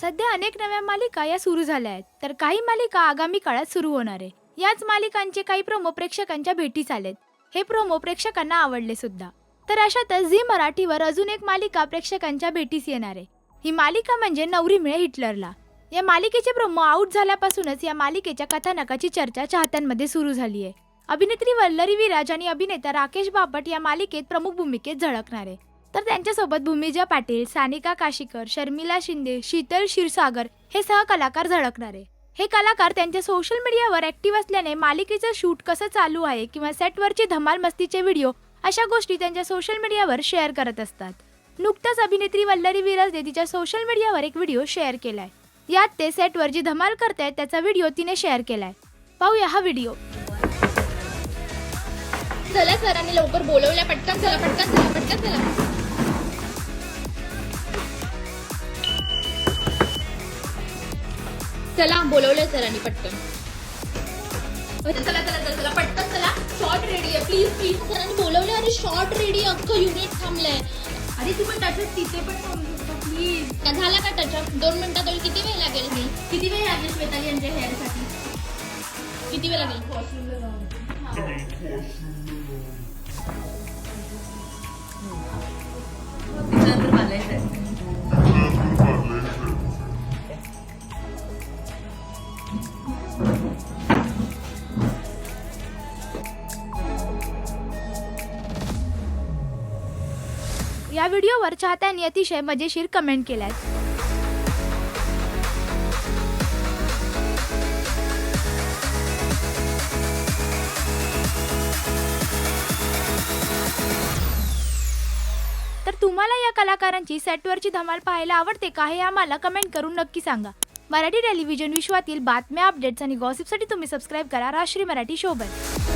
सध्या अनेक नव्या मालिका या सुरू झाल्या आहेत. तर काही मालिका आगामी काळात सुरू होणार आहे. याच मालिकांचे काही प्रोमो प्रेक्षकांच्या भेटीस आलेत. हे प्रोमो प्रेक्षकांना आवडले सुद्धा. तर अशातच झी मराठीवर अजून एक मालिका प्रेक्षकांच्या भेटीस येणार आहे. ही मालिका म्हणजे नवरी मिळे हिटलरला. या मालिकेचे प्रोमो आऊट झाल्यापासूनच या मालिकेच्या कथानकाची चर्चा चाहत्यांमध्ये सुरू झाली आहे. अभिनेत्री वल्लरी विराज आणि अभिनेता राकेश बापट या मालिकेत प्रमुख भूमिकेत झळकणार आहे. तर त्यांच्यासोबत भूमिजा पाटील सानिका काशीकर शर्मिला शिंदे शीतल क्षीरसागर हे सहकलाकार झळकणार. आहे हे कलाकार त्यांच्या सोशल मीडियावर ऍक्टिव्ह असल्याने मालिकेचं शूट कसं चालू आहे किंवा सेटवरची धमाल मस्तीचे व्हिडिओ अशा गोष्टी त्यांच्या सोशल मीडियावर शेअर करत असतात. नुकताच अभिनेत्री वल्लरी विराजने तिच्या सोशल मीडियावर एक व्हिडिओ शेअर केलाय. यात ते सेटवर जी धमाल करतायत त्याचा व्हिडिओ तिने शेअर केलाय. पाहूया हा व्हिडिओ चला सरांनी लवकर बोलवल्या पटकन चला पटकन चला पटकन चला. चला बोलवलंय सरांनी पटकन. चला चला चला चला पटकन चला. शॉर्ट रेडी आहे. प्लीज प्लीज सरांनी बोलवलं अरे शॉर्ट रेडी अख्खं युनिट थांबलंय. अरे तू पण त्याच्यात तिथे पण थांबू शकतो प्लीज का झाला का टचअप दोन मिनिटात होईल किती वेळ लागेल? मी किती वेळ लागेल श्वेताली यांच्या हेअरसाठी किती वेळ लागेल? या व्हिडिओवर चाहत्यांनी अतिशय मजेशीर कमेंट केल्या तर तुम्हाला या कलाकारांची सेटवरची धमाल पाहायला आवडते का हे आम्हाला कमेंट करून नक्की सांगा. मराठी टेलिव्हिजन विश्वातील बातम्या अपडेट्स आणि गॉसिपसाठी तुम्ही सबस्क्राईब करा राष्ट्रीय मराठी शोबत